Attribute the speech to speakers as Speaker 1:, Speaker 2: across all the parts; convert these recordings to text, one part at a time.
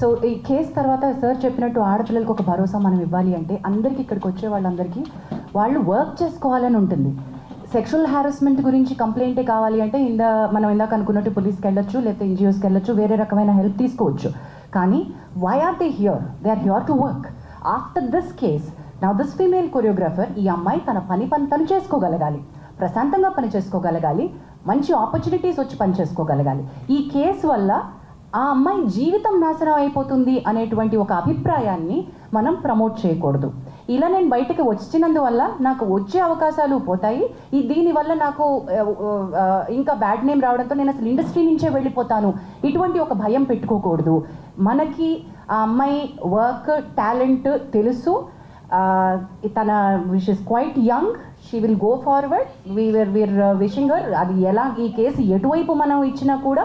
Speaker 1: So ఈ case తర్వాత sir చెప్పినట్టు ఆడపిల్లలకు ఒక భరోసా మనం ఇవ్వాలి అంటే అందరికీ ఇక్కడికి వచ్చే వాళ్ళందరికీ వాళ్ళు వర్క్ చేసుకోవాలని ఉంటుంది. సెక్షువల్ హారాస్మెంట్ గురించి కంప్లైంటే కావాలి అంటే ఇందా మనం ఇందాక అనుకున్నట్టు పోలీస్కి వెళ్ళొచ్చు లేకపోతే ఎన్జిఓస్కి వెళ్ళొచ్చు వేరే రకమైన హెల్ప్ తీసుకోవచ్చు. కానీ why are they here they are here to work after this case నా దిస్ ఫీమేల్ కొరియోగ్రాఫర్ ఈ అమ్మాయి తన పని పని తను చేసుకోగలగాలి. ప్రశాంతంగా పని చేసుకోగలగాలి. మంచి ఆపర్చునిటీస్ వచ్చి పని చేసుకోగలగాలి. ఈ కేసు వల్ల ఆ అమ్మాయి జీవితం నాశనం అయిపోతుంది అనేటువంటి ఒక అభిప్రాయాన్ని మనం ప్రమోట్ చేయకూడదు. ఇలా నేను బయటకు వచ్చినందువల్ల నాకు వచ్చే అవకాశాలు పోతాయి. ఈ దీనివల్ల నాకు ఇంకా బ్యాడ్ నేమ్ రావడంతో నేను అసలు ఇండస్ట్రీ నుంచే వెళ్ళిపోతాను. ఇటువంటి ఒక భయం పెట్టుకోకూడదు. మనకి ఆ అమ్మాయి వర్క్ టాలెంట్ తెలుసు. తన wish is quite young she will go forward we're we're wishing her అది ఎలా ఈ కేసు ఎటువైపు మనం ఇచ్చినా కూడా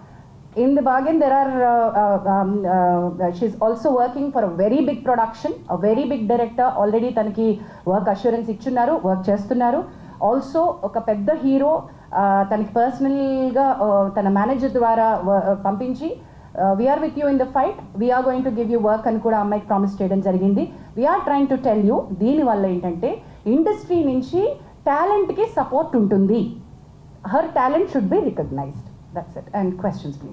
Speaker 1: in the uh, there are she's also working for a very big production a very big director already తనకి work assurance ఇచ్చున్నారు work చేస్తున్నారు. ఆల్సో ఒక పెద్ద హీరో తనకి పర్సనల్గా తన మేనేజర్ ద్వారా పంపించి we're with you in the fight we're going to give you work అని కూడా అమ్మాయికి ప్రామిస్ చేయడం జరిగింది. We're trying to tell you దీనివల్ల ఏంటంటే ఇండస్ట్రీ నుంచి టాలెంట్కి సపోర్ట్ ఉంటుంది. Her talent should be recognised that's it and questions please